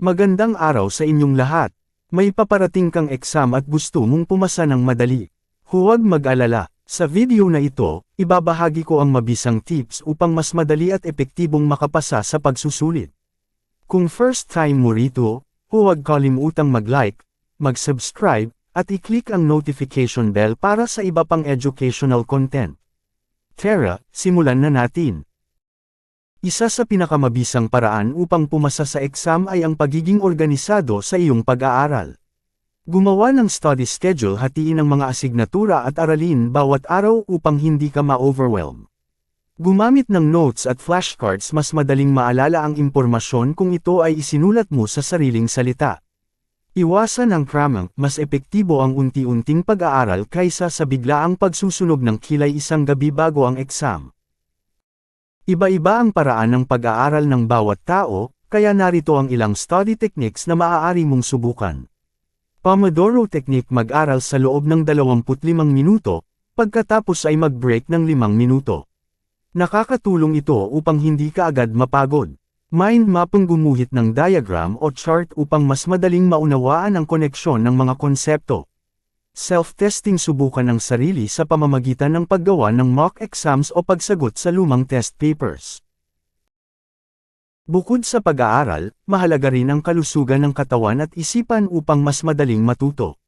Magandang araw sa inyong lahat. May paparating kang exam at gusto mong pumasa ng madali. Huwag mag-alala. Sa video na ito, ibabahagi ko ang mabisang tips upang mas madali at epektibong makapasa sa pagsusulit. Kung first time mo rito, huwag kalimutang mag-like, mag-subscribe, at i-click ang notification bell para sa iba pang educational content. Tara, simulan na natin. Isa sa pinakamabisang paraan upang pumasa sa exam ay ang pagiging organisado sa iyong pag-aaral. Gumawa ng study schedule hatiin ang mga asignatura at aralin bawat araw upang hindi ka ma-overwhelm. Gumamit ng notes at flashcards mas madaling maalala ang impormasyon kung ito ay isinulat mo sa sariling salita. Iwasan ang cramming, mas epektibo ang unti-unting pag-aaral kaysa sa biglaang pagsusunog ng kilay isang gabi bago ang exam. Iba-iba ang paraan ng pag-aaral ng bawat tao, kaya narito ang ilang study techniques na maaari mong subukan. Pomodoro Technique mag-aral sa loob ng 25 minuto, pagkatapos ay mag-break ng 5 minuto. Nakakatulong ito upang hindi ka agad mapagod. Mind map ang gumuhit ng diagram o chart upang mas madaling maunawaan ang koneksyon ng mga konsepto. Self-testing subukan ng sarili sa pamamagitan ng paggawa ng mock exams o pagsagot sa lumang test papers. Bukod sa pag-aaral, mahalaga rin ang kalusugan ng katawan at isipan upang mas madaling matuto.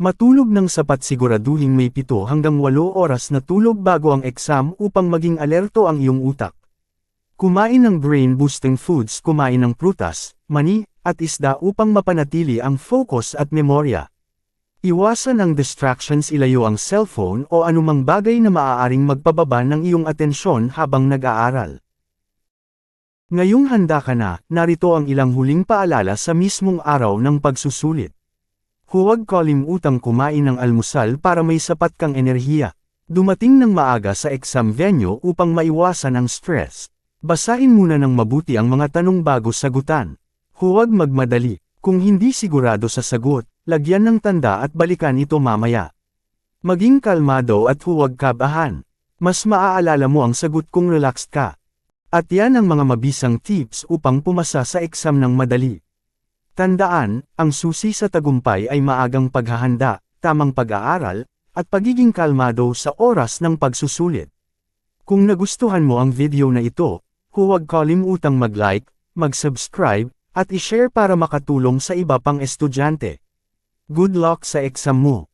Matulog ng sapat siguraduhin may 7 hanggang 8 oras na tulog bago ang exam upang maging alerto ang iyong utak. Kumain ng brain-boosting foods kumain ng prutas, mani, at isda upang mapanatili ang focus at memorya. Iwasan ang distractions ilayo ang cellphone o anumang bagay na maaaring magpababa ng iyong atensyon habang nag-aaral. Ngayong handa ka na, narito ang ilang huling paalala sa mismong araw ng pagsusulit. Huwag kalimutang kumain ng almusal para may sapat kang enerhiya. Dumating ng maaga sa exam venue upang maiwasan ang stress. Basahin muna ng mabuti ang mga tanong bago sagutan. Huwag magmadali. Kung hindi sigurado sa sagot, Lagyan ng tanda at balikan ito mamaya. Maging kalmado at huwag kabahan. Mas maaalala mo ang sagot kung relaxed ka. At yan ang mga mabisang tips upang pumasa sa exam ng madali. Tandaan, ang susi sa tagumpay ay maagang paghahanda, tamang pag-aaral, at pagiging kalmado sa oras ng pagsusulit. Kung nagustuhan mo ang video na ito, huwag kalimutang mag-like, mag-subscribe, at i-share para makatulong sa iba pang estudyante. Good luck sa exam mo!